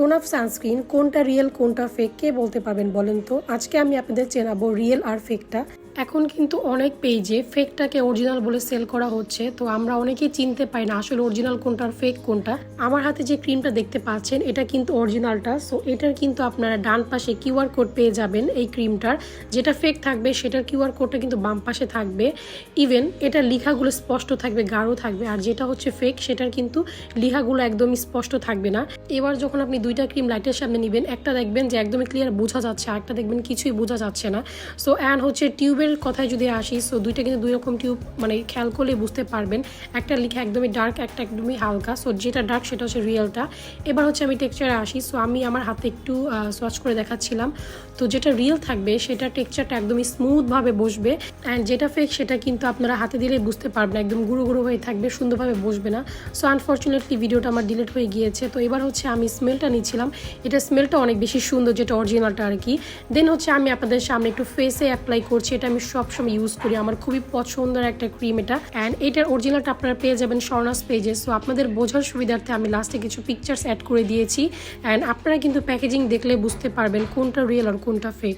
Tone of sunscreen কোনটা real, কোনটা fake কে বলতে পারবেন বলেন তো? আজকে আমি আপনাদের চেনাবো রিয়েল আর ফেকটা এখন কিন্তু অনেক পেজে ফেকটাকে অরিজিনাল বলে সেল করা হচ্ছে, তো আমরা অনেকেই চিনতে পাই না আসলে অরিজিনাল কোনটা ফেক কোনটা। আমার হাতে যে ক্রিমটা দেখতে পাচ্ছেন, এটা কিন্তু অরিজিনালটা সো এটার কিন্তু আপনারা ডান পাশে কিউআর কোড পেয়ে যাবেন এই ক্রিমটার যেটা ফেক থাকবে সেটার কিউআর কোডটা কিন্তু বাম পাশে থাকবে। ইভেন এটার লিখাগুলো স্পষ্ট থাকবে, গাঢ় থাকবে, আর যেটা হচ্ছে ফেক সেটার কিন্তু লিখাগুলো একদমই স্পষ্ট থাকবে না। এবার যখন আপনি দুইটা ক্রিম লাইটের সামনে নেবেন, একটা দেখবেন যে একদমই ক্লিয়ার বোঝা যাচ্ছে আর একটা দেখবেন কিছুই বোঝা যাচ্ছে না। সো অ্যান্ড হচ্ছে টিউবের কথায় যদি আসি সো দুইটা কিন্তু দুই রকম টিউব মানে খেয়াল করলে বুঝতে পারবেন। একটা লেখা একদমই ডার্ক একটা একদমই হালকা। সো যেটা ডার্ক সেটা হচ্ছে রিয়েলটা এবার হচ্ছে আমি টেক্সচারে আসি। সো আমি আমার হাতে একটু সোয়াচ করে দেখাচ্ছিলাম। তো যেটা রিয়েল থাকবে, সেটা টেক্সচারটা একদমই স্মুথভাবে বসবে। অ্যান্ড যেটা ফেক সেটা কিন্তু আপনারা হাতে দিলে বুঝতে পারবেন। একদম গুঁড়ো গুঁড়ো হয়ে থাকবে, সুন্দরভাবে বসবে না। সো আনফর্চুনেটলি ভিডিওটা আমার ডিলিট হয়ে গিয়েছে। তো এবার হচ্ছে আমি স্মেলটা নিচ্ছিলাম। এটা স্মেলটা অনেক বেশি সুন্দর, যেটা অরিজিনালটা আর কি। দেন হচ্ছে আমি আপনাদের সামনে একটু ফেসে অ্যাপ্লাই করছি। এটা আমি সবসময় ইউজ করি। আমার খুবই পছন্দের একটা ক্রিম এটা। অ্যান্ড এটার অরিজিনালটা আপনারা পেয়ে যাবেন স্বর্ণাস পেজে সো আপনাদের বোঝার সুবিধার্থে আমি লাস্টে কিছু পিকচার্স অ্যাড করে দিয়েছি। অ্যান্ড আপনারা কিন্তু প্যাকেজিং দেখলে বুঝতে পারবেন কোনটা রিয়েল আর কোনটা ফেক